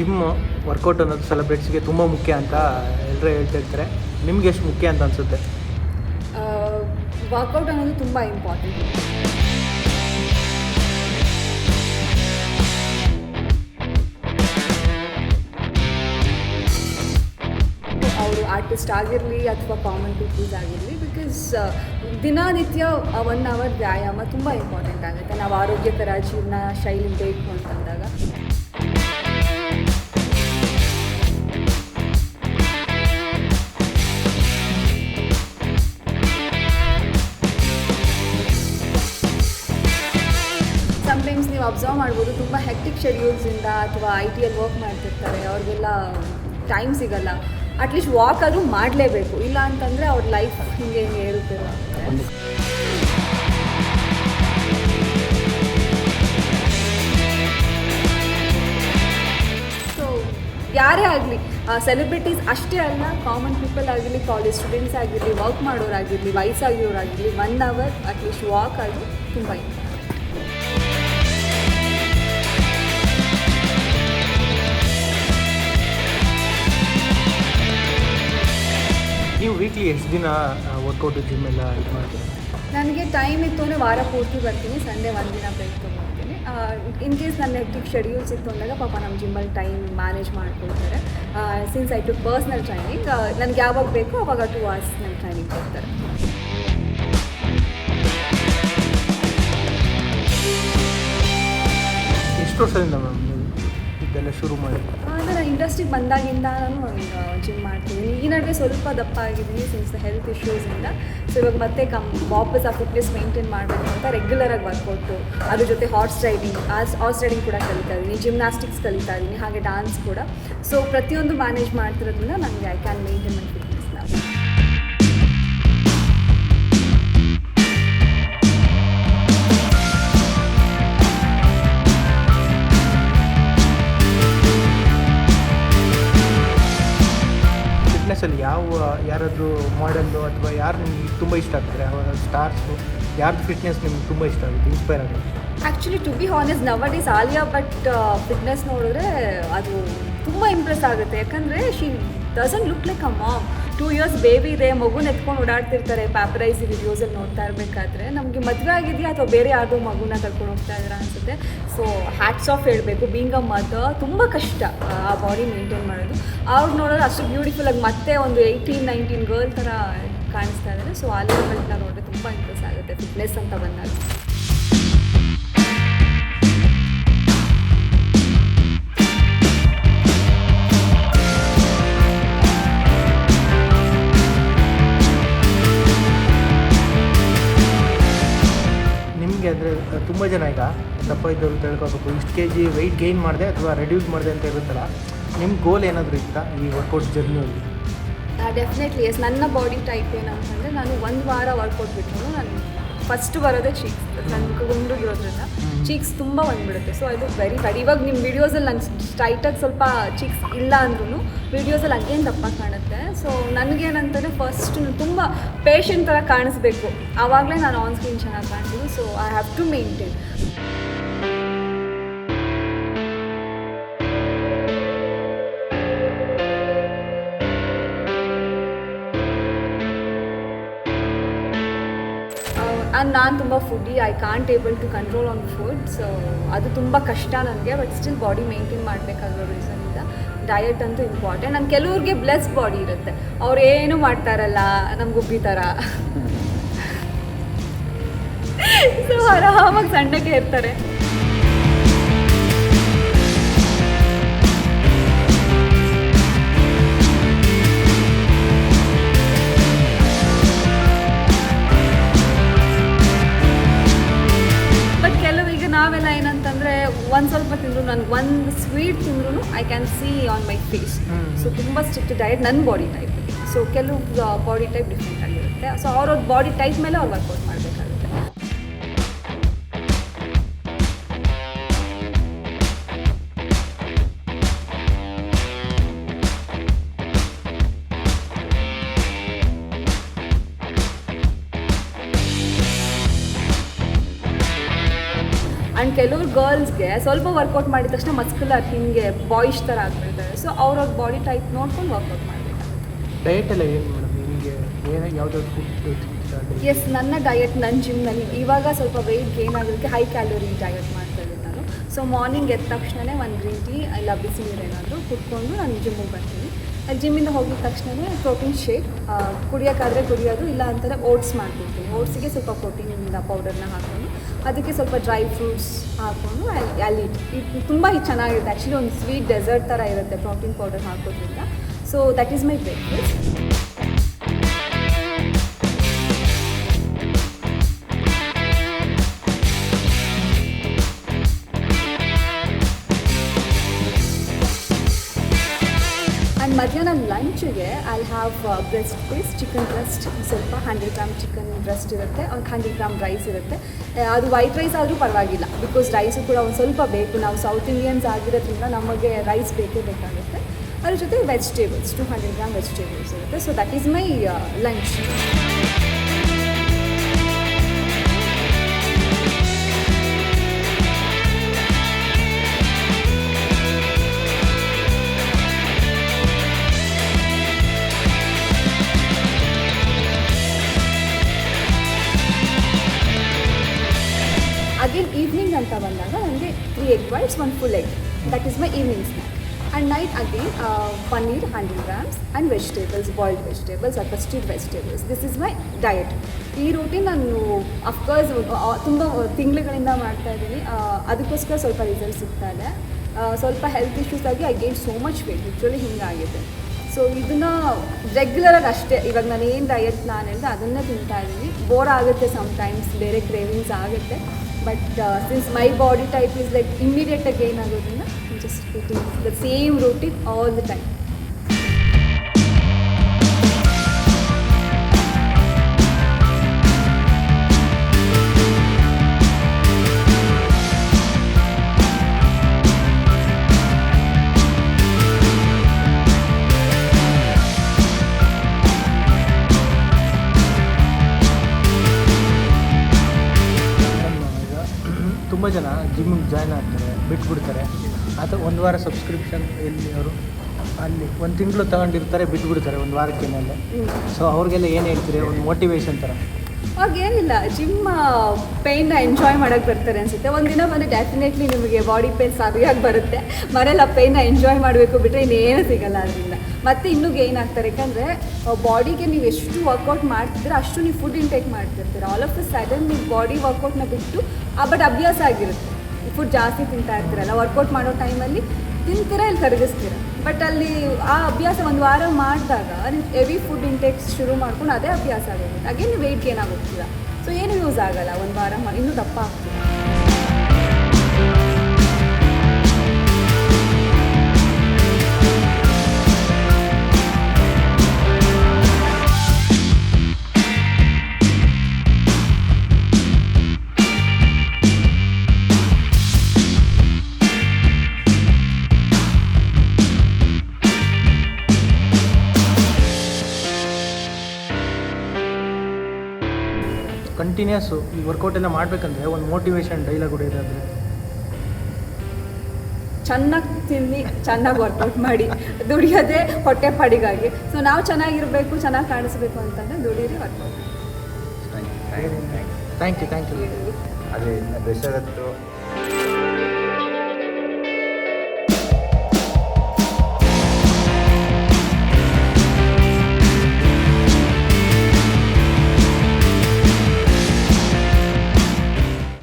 Gym workout ಅನ್ನೋದು ಸೆಲೆಬ್ರಿಟೀಸ್ಗೆ ತುಂಬ ಮುಖ್ಯ ಅಂತ ಎಲ್ಲರೂ ಹೇಳ್ತಿರ್ತಾರೆ ನಿಮ್ಗೆ ಎಷ್ಟು ಮುಖ್ಯ ಅಂತ ಅನಿಸುತ್ತೆ? ವರ್ಕೌಟ್ ಅನ್ನೋದು ತುಂಬ ಇಂಪಾರ್ಟೆಂಟ್ ಅವರು ಆರ್ಟಿಸ್ಟ್ ಆಗಿರಲಿ ಅಥವಾ ಕಾಮನ್ ಪೀಪಲ್ಸ್ ಆಗಿರಲಿ ಬಿಕಾಸ್ ದಿನನಿತ್ಯ ಒನ್ ಅವರ್ ವ್ಯಾಯಾಮ ತುಂಬ ಇಂಪಾರ್ಟೆಂಟ್ ಆಗುತ್ತೆ. ನಾವು ಆರೋಗ್ಯಕರ ಜೀವನ ಶೈಲಿ ಬೇಕು ಅಂತಂದಾಗ ಅಬ್ಸರ್ವ್ ಮಾಡ್ಬೋದು. ತುಂಬ ಹೆಕ್ಟಿಕ್ ಶೆಡ್ಯೂಲ್ಸಿಂದ ಅಥವಾ ಐ ಟಿಯಲ್ಲಿ ವರ್ಕ್ ಮಾಡ್ತಿರ್ತಾರೆ. ಅವ್ರಿಗೆಲ್ಲ ಟೈಮ್ ಸಿಗಲ್ಲ. ಅಟ್ಲೀಸ್ಟ್ ವಾಕ್ ಆದರೂ ಮಾಡಲೇಬೇಕು. ಇಲ್ಲ ಅಂತಂದರೆ ಅವ್ರ ಲೈಫ್ ಹಿಂಗೆ ಹಿಂಗೆ ಏರುತ್ತಿರೋ ಸೊ ಯಾರೇ ಆಗಲಿ ಸೆಲೆಬ್ರಿಟೀಸ್ ಅಷ್ಟೇ ಅಲ್ಲ ಕಾಮನ್ ಪೀಪಲ್ ಆಗಿರಲಿ ಕಾಲೇಜ್ ಸ್ಟೂಡೆಂಟ್ಸ್ ಆಗಿರಲಿ ವರ್ಕ್ ಮಾಡೋರಾಗಿರಲಿ, ವಯಸ್ಸಾಗಿರೋರಾಗಿರಲಿ one hour at least walk ಆಗಿ ತುಂಬ ಇಂಪಾರ್ಟೆಂಟ್ ನೀವು ವೀಕ್ಲಿ ಎಷ್ಟು ದಿನ ವರ್ಕೌಟು ಜಿಮ್ ಎಲ್ಲ ಇದು ಮಾಡ್ತೀರಾ? ನನಗೆ ಟೈಮ್ ಇತ್ತು ಅಂದರೆ ವಾರ ಪೂರ್ತಿ ಬರ್ತೀನಿ ಸಂಡೇ ಒಂದು ದಿನ ಬ್ರೇಕ್ ತೊಗೊಳ್ತೀನಿ ಇನ್ ಕೇಸ್ ನನ್ನ ಹೆಕ್ಟಿಕ್ ಶೆಡ್ಯೂಲ್ಸ್ ಇತ್ತು ಅಂದಾಗ ಪಾಪ ನಮ್ಮ ಜಿಮ್ಮಲ್ಲಿ ಟೈಮ್ ಮ್ಯಾನೇಜ್ ಮಾಡ್ಕೊಳ್ತಾರೆ. Since I do personal training ನನಗೆ ಯಾವಾಗ ಬೇಕು ಅವಾಗ ಟು ಅವರ್ಸ್ ನನ್ನ ಟ್ರೈನಿಂಗ್ ಕೊಡ್ತಾರೆ. ಎಷ್ಟು ವರ್ಷದಿಂದ ಮ್ಯಾಮ್ ನೀವು ಇದೆಲ್ಲ ಶುರು ಮಾಡಿ. ನಾನು ಇಂಡಸ್ಟ್ರಿಗೆ ಬಂದಾಗಿಂದ ನಾನು ಜಿಮ್ ಮಾಡ್ತೀನಿ. ಈ ನಡುವೆ ಸ್ವಲ್ಪ ದಪ್ಪ ಆಗಿದ್ದೀನಿ ಸಿನ್ಸ್ ಹೆಲ್ತ್ ಇಶ್ಯೂಸಿಂದ ಸೊ ಇವಾಗ ಮತ್ತೆ ಕಮ್, ವಾಪಸ್ ಆ ಫಿಟ್ನೆಸ್ ಮೇಂಟೈನ್ ಮಾಡಬೇಕು ಅಂತ ರೆಗ್ಯುಲರಾಗಿ ವರ್ಕೌಟು ಅದ್ರ ಜೊತೆ ಹಾರ್ಸ್ ರೈಡಿಂಗ್ ಹಾರ್ಸ್ ರೈಡಿಂಗ್ ಕೂಡ ಕಲಿತಾ ಇದ್ದೀನಿ. ಜಿಮ್ನಾಸ್ಟಿಕ್ಸ್ ಕಲಿತಾ ಇದ್ದೀನಿ, ಹಾಗೆ ಡಾನ್ಸ್ ಕೂಡ. ಸೊ ಪ್ರತಿಯೊಂದು ಮ್ಯಾನೇಜ್ ಮಾಡ್ತಿರೋದ್ರಿಂದ ನನಗೆ ಐ ಕ್ಯಾನ್ ಮೇಂಟೈನ್ ಫಿಟ್ನೆಸ್ಸಲ್ಲಿ ಯಾವ, ಯಾರಾದರೂ ಮಾಡೆಲ್ಲು ಅಥವಾ ಯಾರು ನಿಮ್ಗೆ ತುಂಬ ಇಷ್ಟ ಆಗ್ತಾರೆ? ಅವರ ಸ್ಟಾರ್ಸು ಯಾರ್ದು ಫಿಟ್ನೆಸ್ ನಿಮ್ಗೆ ತುಂಬ ಇಷ್ಟ ಆಗುತ್ತೆ? ಇನ್ಸ್ಪೈರ್ ಆಗುತ್ತೆ? Actually to be honest nowadays Alia but fitness ನೋಡಿದ್ರೆ ಅದು ತುಂಬ ಇಂಪ್ರೆಸ್ ಆಗುತ್ತೆ. ಯಾಕಂದರೆ she doesn't look like a mom two years baby ಇದೆ ಮಗುನ ಎತ್ಕೊಂಡು ಓಡಾಡ್ತಿರ್ತಾರೆ ಪ್ಯಾಪರೈಸಿ ವಿಡಿಯೋಸಲ್ಲಿ ನೋಡ್ತಾ ಇರಬೇಕಾದ್ರೆ ನಮಗೆ ಮದುವೆ ಆಗಿದೆಯಾ ಅಥವಾ ಬೇರೆ ಯಾವುದೋ ಮಗುನ ಕರ್ಕೊಂಡು ಹೋಗ್ತಾ ಇದ್ದೀರಾ ಅನಿಸುತ್ತೆ. ಸೊ ಹ್ಯಾಟ್ಸ್ ಆಫ್ ಹೇಳಬೇಕು. ಬೀಂಗ್ ಅ ಮದರ್ ತುಂಬ ಕಷ್ಟ, ಆ ಬಾಡಿ ಮೇಂಟೈನ್ ಮಾಡೋದು. ಅವ್ರು ನೋಡೋದು ಅಷ್ಟು ಬ್ಯೂಟಿಫುಲ್ ಆಗಿ ಮತ್ತೆ ಒಂದು ಏಯ್ಟೀನ್ ನೈನ್ಟೀನ್ ಗರ್ಲ್ ಥರ ಕಾಣಿಸ್ತಾ ಇದ್ದಾರೆ. ಸೊ ಆ ಲೆವೆಲ್ನ ನೋಡಿದ್ರೆ ತುಂಬ ಇಂಪ್ರೆಸ್ ಆಗುತ್ತೆ ಫಿಟ್ನೆಸ್ ಅಂತ ಬಂದಾಗ. ನಿಮಗೆ ಅಂದರೆ ತುಂಬ ಜನ ಈಗ ದಪ್ಪ ಇದ್ದವರು ತಿಳ್ಕೊಬೇಕು. ಇಷ್ಟು ಕೆ ಜಿ ವೆಯ್ಟ್ ಗೇನ್ ಮಾಡಿದೆ ಅಥವಾ ರೆಡ್ಯೂಸ್ ಮಾಡಿದೆ ಅಂತ ಇರುತ್ತಲ್ಲ ನಿಮ್ಮ ಗೋಲ್ ಏನಾದರೂ ಇತ್ತಾ ಈ ವರ್ಕೌಟ್ ಜರ್ನಿಯಲ್ಲಿ ಡೆಫಿನೆಟ್ಲಿ ಎಸ್ ನನ್ನ ಬಾಡಿ ಟೈಪ್ ಏನಂತಂದರೆ, ನಾನು ಒಂದು ವಾರ ವರ್ಕೌಟ್ ಬಿಟ್ಟು ನಾನು ಫಸ್ಟ್ ಬರೋದೇ ಚೀಕ್ಸ್ ನನ್ನ ಗುಂಡುಗಿರೋದ್ರಿಂದ ಚೀಕ್ಸ್ ತುಂಬ ಬಂದ್ಬಿಡುತ್ತೆ ಸೊ ಅದು ವೆರಿ ಬ್ಯಾಡ್ ಇವಾಗ ನಿಮ್ಮ ವೀಡಿಯೋಸಲ್ಲಿ ನಾನು ಸ್ಟೈಟಾಗಿ ಸ್ವಲ್ಪ ಚೀಕ್ಸ್ ಇಲ್ಲ ಅಂದ್ರೂ ವೀಡಿಯೋಸಲ್ಲಿ ಹಂಗೇನು ದಪ್ಪ ಕಾಣುತ್ತೆ. ಸೊ ನನಗೇನಂತಂದರೆ ಫಸ್ಟ್ ತುಂಬ ಪೇಷಂಟ್ ಥರ ಕಾಣಿಸ್ಬೇಕು. ಆವಾಗಲೇ ನಾನು ಆನ್ ಸ್ಕ್ರೀನ್ ಚೆನ್ನಾಗಿ ಕಾಣ್ತೀನಿ. So I have to maintain ನಾನು ತುಂಬ foodie I can't able to control on food so ಅದು ತುಂಬ ಕಷ್ಟ ನನಗೆ ಬಟ್ ಸ್ಟಿಲ್ ಬಾಡಿ ಮೇಂಟೈನ್ ಮಾಡಬೇಕಾಗಿರೋ ಇಂದ ಡಯಟ್ ಅಂತೂ ಇಂಪಾರ್ಟೆಂಟ್ ನಾನು ಕೆಲವ್ರಿಗೆ ಬ್ಲೆಸ್ ಬಾಡಿ ಇರುತ್ತೆ. ಅವ್ರು ಏನು ಮಾಡ್ತಾರಲ್ಲ ನಮ್ಗೆ ಉಬ್ಬಿ ಥರ ಸೊ ಆರಾಮಾಗಿ ಸಣ್ಣಕ್ಕೆ ಇರ್ತಾರೆ. ಒಂದು ಸ್ವಲ್ಪ ತಿಂದ್ರು ನನಗೆ ಒಂದು ಸ್ವೀಟ್ ತಿಂದ್ರು I can see on my face. So ತುಂಬ ಸ್ಟ್ರಿಕ್ಟ್ ಡಯಟ್ ನನ್ನ ಬಾಡಿ ಟೈಪ್ ಸೊ ಕೆಲವು ಬಾಡಿ ಟೈಪ್ ಡಿಫ್ರೆಂಟ್ ಆಗಿರುತ್ತೆ. ಸೊ ಅವ್ರವ್ರ ಬಾಡಿ ಟೈಪ್ ಮೇಲೆ ಅವ್ರು ವರ್ಕೌಟ್ ಮಾಡಬೇಕಾಗುತ್ತೆ ಆ್ಯಂಡ್ ಕೆಲವರು ಗರ್ಲ್ಸ್ಗೆ ಸ್ವಲ್ಪ ವರ್ಕೌಟ್ ಮಾಡಿದ ತಕ್ಷಣ ಮಸ್ಕುಲರ್ ಹಿಂಗೆ ಬಾಯ್ಸ್ ಥರ ಆಗ್ಬಿಡ್ತಾರೆ. ಸೊ ಅವ್ರವ್ರ ಬಾಡಿ ಟೈಪ್ ನೋಡ್ಕೊಂಡು ವರ್ಕೌಟ್ ಮಾಡಬೇಕು. ಡಯಟ್ ಎಲ್ಲ ಏನು ಮೇಡಮ್ ನಿಮಗೆ? ಏನು ಯಾವ್ದಾದ್ರು ಫುಡ್ ಎಸ್ ನನ್ನ ಡಯಟ್ ನನ್ನ ಜಿಮ್ನಲ್ಲಿ ಇವಾಗ ಸ್ವಲ್ಪ ವೆಯ್ಟ್ ಗೇನ್ ಆಗೋದಕ್ಕೆ ಹೈ ಕ್ಯಾಲೋರಿ ಡಯಟ್ ಮಾಡ್ತಾ ಇದ್ದೀನಿ ನಾನು. ಸೊ ಮಾರ್ನಿಂಗ್ ಎದ್ದ ತಕ್ಷಣವೇ ಒಂದು ಗ್ರೀನ್ ಟೀ ಇಲ್ಲ ಬಿಸಿ ನೀರು ಏನಾದರೂ ಕುಟ್ಕೊಂಡು ನಾನು ಜಿಮ್ಮಿಗೆ ಬರ್ತೀನಿ. ಜಿಮ್ಮಿಂದ ಹೋಗಿದ ತಕ್ಷಣವೇ ಪ್ರೋಟೀನ್ ಶೇಕ್ ಕುಡಿಯೋಕ್ಕಾದರೆ ಕುಡಿಯೋದು ಇಲ್ಲ ಅಂತಾರೆ ಓಟ್ಸ್ ಮಾಡ್ತಿರ್ತೀನಿ ಓಟ್ಸಿಗೆ ಸ್ವಲ್ಪ ಪ್ರೋಟೀನಿಂದ ಪೌಡರ್ನ ಹಾಕ್ಕೊಂಡು ಅದಕ್ಕೆ ಸ್ವಲ್ಪ ಡ್ರೈ ಫ್ರೂಟ್ಸ್ ಹಾಕ್ಕೊಂಡು ಅಲ್ಲಿ ಇದು ತುಂಬ ಚೆನ್ನಾಗಿರುತ್ತೆ. ಆ್ಯಕ್ಚುಲಿ ಒಂದು ಸ್ವೀಟ್ ಡೆಸರ್ಟ್ ಥರ ಇರುತ್ತೆ ಪ್ರೋಟೀನ್ ಪೌಡರ್ ಹಾಕೋದ್ರಿಂದ. So that is my breakfast ಮಧ್ಯಾಹ್ನ ಲಂಚಿಗೆ I have breast piece chicken breast ಸ್ವಲ್ಪ ಹಂಡ್ರೆಡ್ ಗ್ರಾಮ್ ಚಿಕನ್ ಬ್ರೆಸ್ಟ್ ಇರುತ್ತೆ, ಒಂದು ಹಂಡ್ರೆಡ್ ಗ್ರಾಮ್ ರೈಸ್ ಇರುತ್ತೆ. ಅದು ವೈಟ್ ರೈಸ್ ಆದರೂ ಪರವಾಗಿಲ್ಲ ಬಿಕಾಸ್ ರೈಸು ಕೂಡ ಒಂದು ಸ್ವಲ್ಪ ಬೇಕು. ನಾವು ಸೌತ್ ಇಂಡಿಯನ್ಸ್ ಆಗಿರೋದ್ರಿಂದ ನಮಗೆ ರೈಸ್ ಬೇಕೇ ಬೇಕಾಗುತ್ತೆ. ಅದ್ರ ಜೊತೆ vegetables two hundred gram vegetables ಇರುತ್ತೆ. So that is my lunch three one full one full egg that evening my And night night again paneer hundred grams and vegetables boiled vegetables ಅಥವಾ steamed vegetables this is my diet ಈ routine ನಾನು of course ತುಂಬ ತಿಂಗಳುಗಳಿಂದ ಮಾಡ್ತಾ ಇದ್ದೀನಿ. ಅದಕ್ಕೋಸ್ಕರ ಸ್ವಲ್ಪ result ಸಿಗ್ತಾ ಇದೆ ಸ್ವಲ್ಪ ಹೆಲ್ತ್ ಇಶ್ಯೂಸ್ ಆಗಿ I get so much weight literally ಹಿಂಗಾಗಿದೆ. So ಇದನ್ನು ರೆಗ್ಯುಲರಾಗಿ ಅಷ್ಟೇ. ಇವಾಗ ನಾನು ಏನು ಡಯಟ್ ನಾನು ಹೇಳಿದೆ ಅದನ್ನೇ ತಿಂತಾ ಇದ್ದೀನಿ. ಬೋರ್ ಆಗುತ್ತೆ ಸಮ್ಟೈಮ್ಸ್ ಬೇರೆ ಕ್ರೇವಿಂಗ್ಸ್ ಆಗುತ್ತೆ. But since my body type is like ಇಮ್ಮಿಡಿಯೇಟಾಗಿ ಏನಾಗೋದ್ರಿಂದ just the same routine all the time ತುಂಬ ಜನ ಜಿಮ್ಮಿಗೆ ಜಾಯ್ನ್ ಆಗ್ತಾರೆ, ಬಿಟ್ಬಿಡ್ತಾರೆ. ಅಥವಾ ಒಂದು ವಾರ ಸಬ್ಸ್ಕ್ರಿಪ್ಷನ್ ಎಲ್ಲಿ ಅವರು ಅಲ್ಲಿ ಒಂದು ತಿಂಗಳು ತಗೊಂಡಿರ್ತಾರೆ, ಬಿಟ್ಬಿಡ್ತಾರೆ ಒಂದು ವಾರಕ್ಕೆ ಮೇಲೆ ಸೊ ಅವ್ರಿಗೆಲ್ಲ ಏನು ಹೇಳ್ತೀರಿ? ಒಂದು ಮೋಟಿವೇಶನ್ ಥರ. ಏನಿಲ್ಲ ಜಿಮ್ ಪೇಯ್ನ ಎಂಜಾಯ್ ಮಾಡೋಕ್ಕೆ ಬರ್ತಾರೆ ಅನಿಸುತ್ತೆ. ಒಂದಿನ ಬಂದು ಡೆಫಿನೆಟ್ಲಿ ನಿಮಗೆ ಬಾಡಿ ಪೇನ್ ಸರಿಯಾಗಿ ಬರುತ್ತೆ. ಮನೇಲಿ ಆ ಪೇಯ್ನ ಎಂಜಾಯ್ ಮಾಡಬೇಕು ಬಿಟ್ಟರೆ ಇನ್ನೇನು ಸಿಗಲ್ಲ ಅದರಿಂದ. ಮತ್ತೆ ಇನ್ನೂ ಗೇನ್ ಆಗ್ತಾರೆ. ಯಾಕಂದರೆ ಬಾಡಿಗೆ ನೀವು ಎಷ್ಟು ವರ್ಕೌಟ್ ಮಾಡ್ತಿದ್ರೆ ಅಷ್ಟು ನೀವು ಫುಡ್ ಇಂಟೇಕ್ ಮಾಡ್ತಿರ್ತೀರ. ಆಲ್ ಆಫ್ ದ ಸಡನ್ ನೀವು ಬಾಡಿ ವರ್ಕೌಟ್ನ ಬಿಟ್ಟು, ಆ ಬಟ್ ಅಭ್ಯಾಸ ಆಗಿರುತ್ತೆ. ಫುಡ್ ಜಾಸ್ತಿ ತಿಂತಾ ಇರ್ತೀರಲ್ಲ ವರ್ಕೌಟ್ ಮಾಡೋ ಟೈಮಲ್ಲಿ ತಿಂತೀರ ಇಲ್ಲಿ ಕರಗಿಸ್ತೀರ? ಬಟ್ ಅಲ್ಲಿ ಆ ಅಭ್ಯಾಸ ಒಂದು ವಾರ ಮಾಡಿದಾಗ, ನೀವು ಹೆವಿ ಫುಡ್ ಇಂಟೇಕ್ ಶುರು ಮಾಡ್ಕೊಂಡು ಅದೇ ಅಭ್ಯಾಸ ಆಗಿರುತ್ತೆ ಹಾಗೆ ನೀವು ವೆಯ್ಟ್ ಗೇನ್ ಆಗೋಗ್ತೀರ ಸೊ ಏನು ಯೂಸ್ ಆಗಲ್ಲ? ಒಂದು ವಾರ ಇನ್ನೂ ದಪ್ಪ ಆಗ್ತೀರ? ಕಂಟಿನ್ಯೂಸು ಈ ವರ್ಕೌಟ್ ಎಲ್ಲ ಮಾಡಬೇಕಂದ್ರೆ ಒಂದು ಮೋಟಿವೇಶನ್ ಡೈಲಾಗ್ ಕೂಡ ಇರೋದ್ರೆ ಚೆನ್ನಾಗಿ ತಿನ್ನಿ ಚೆನ್ನಾಗಿ ವರ್ಕೌಟ್ ಮಾಡಿ ದುಡಿಯೋದೇ ಹೊಟ್ಟೆ ಪಾಡಿಗಾಗಿ. ಸೊ ನಾವು ಚೆನ್ನಾಗಿರಬೇಕು ಚೆನ್ನಾಗಿ ಕಾಣಿಸ್ಬೇಕು ಅಂತಂದರೆ ದುಡೀರಿ workout thank you thank you ಅದೇ ದಶರಥರು